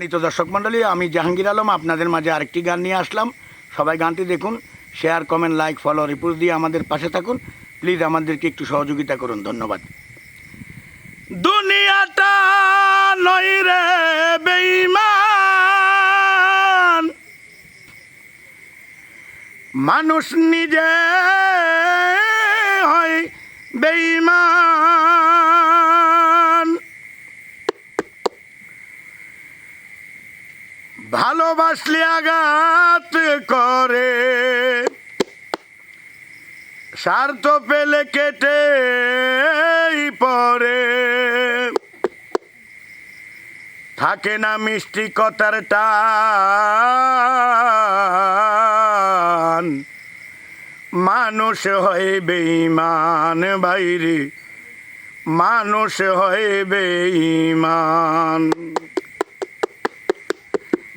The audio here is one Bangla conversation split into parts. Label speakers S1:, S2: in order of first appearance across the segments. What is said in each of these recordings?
S1: সম্মানিত দর্শক মণ্ডলী, আমি জাহাঙ্গীর আলম, আপনাদের মাঝে আরেকটি গান নিয়ে আসলাম। সবাই গানটি দেখুন share comment like follow report দিয়ে আমাদের পাশে থাকুন। প্লিজ আমাদেরকে একটু সহযোগিতা করুন, ধন্যবাদ। দুনিয়াটা বেঈমান। মানুষ নিজে হয় বেঈমান। ভালোবাসলে আঘাত করে। স্বার্থ পেলে কেটে পরে থাকে না মিষ্টি কথার টান। মানুষ হয় বেঈমান বাইরে মানুষ হয় বেঈমান।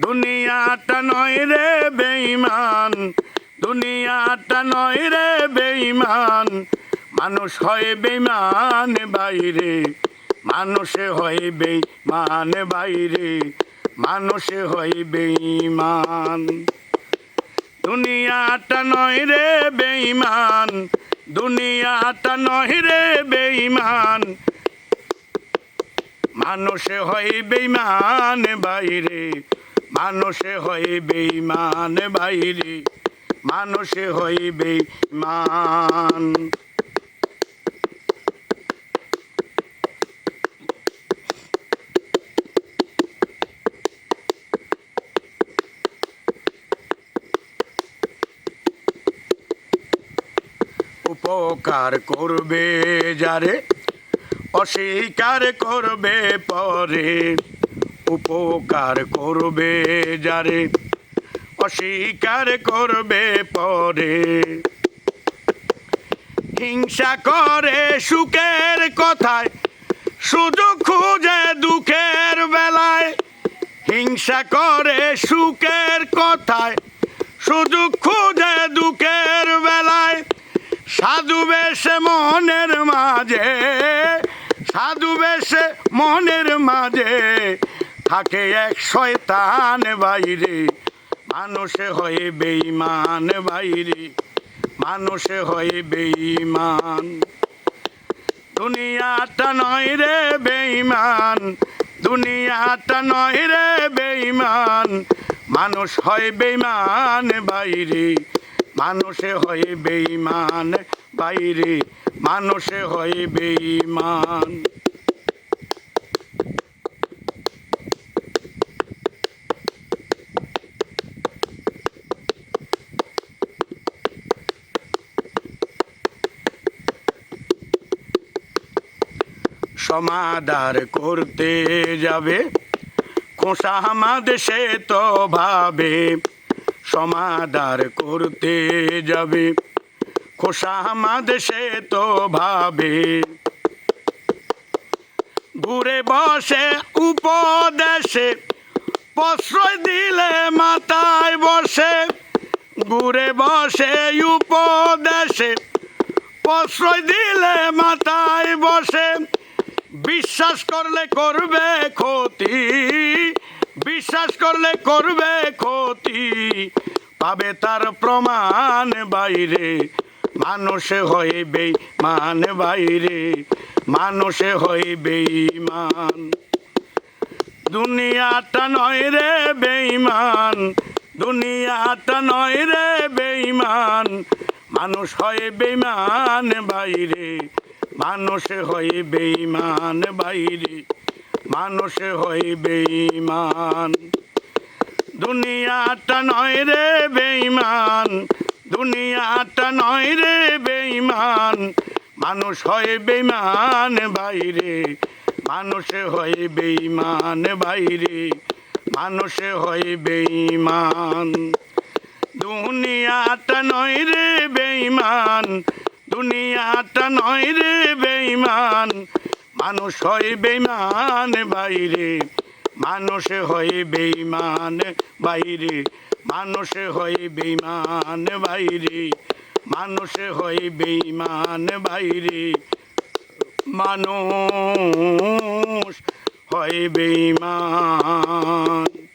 S1: দুনিয়াটা নয় রে বেঈমান, দুনিয়াটা নয় রে বেঈমান। মানুষ হয় বেঈমান বাইরে, মানুষে হয় বেঈমান বাইরে, মানুষে হয় বেঈমান। দুনিয়াটা নয় রে বেঈমান, দুনিয়াটা নয় রে বেঈমান। মানুষে হয় বেঈমান বাইরে মানুষে হয় বেঈমান বাইরে। মানুষে হয় বেঈমান উপকার করবে যারে অস্বীকার করবে পরে। উপকার করবে যারে, অস্বীকার করবে পরে। হিংসা করে সুখের কথায়, সুযোগ খুঁজে দুঃখের বেলায়। হিংসা করে সুখের কথায়, সুযোগ খুঁজে দুঃখের বেলায়। সাধু বেশে মনের মাঝে, সাধু বেশে মনের মাঝে। থাকে এক শয়তান বাইরে। মানুষে হয়ে বেঈমান বাইরে। মানুষে হয়ে বেঈমান। দুনিয়াটা নয় রে বেঈমান। দুনিয়াটা নয় রে বেঈমান। মানুষ হয় বেঈমান বাইরে। মানুষে হয় বেঈমান বাইরে। মানুষে হয় বেঈমান। সমাদার করতে যাবে। খোসা আমাদের সে তো ভাবে, সমাদার করতে যাবে। খোসা আমাদের সে তো ভাবে। ঘুরে বসে, উপদেশে, প্রশ্রয় দিলে মাথায় বসে। ঘুরে বসে, উপদেশে, প্রশ্রয় দিলে মাথায় বসে। বিশ্বাস করলে করবে ক্ষতি, বিশ্বাস করলে করবে ক্ষতি, পাবে তার প্রমাণ বাইরে। মানুষে হয় বেঈমান বাইরে, মানুষে হয় বেঈমান। দুনিয়াটা নয় রে বেঈমান, দুনিয়াটা নয় রে বেঈমান। মানুষ হয় বেঈমান বাইরে মানুষে হয় বেঈমান বাইরে। মানুষে হয় বেঈমান। দুনিয়াটা নয় রে বেঈমান। দুনিয়াটা নয় রে বেঈমান। মানুষ হয় বেঈমান বাইরে। মানুষে হয় বেঈমান বাইরে। মানুষে হয় বেঈমান। দুনিয়াটা নয় রে বেঈমান। দুনিয়াটা নয় রে বেঈমান। মানুষ হয় বেঈমান বাইরে। মানুষে হয় বেঈমান বাইরে। মানুষে হয় বেঈমান বাইরে। মানুষে হয় বেঈমান বাইরে। মানুষ হয় বেঈমান।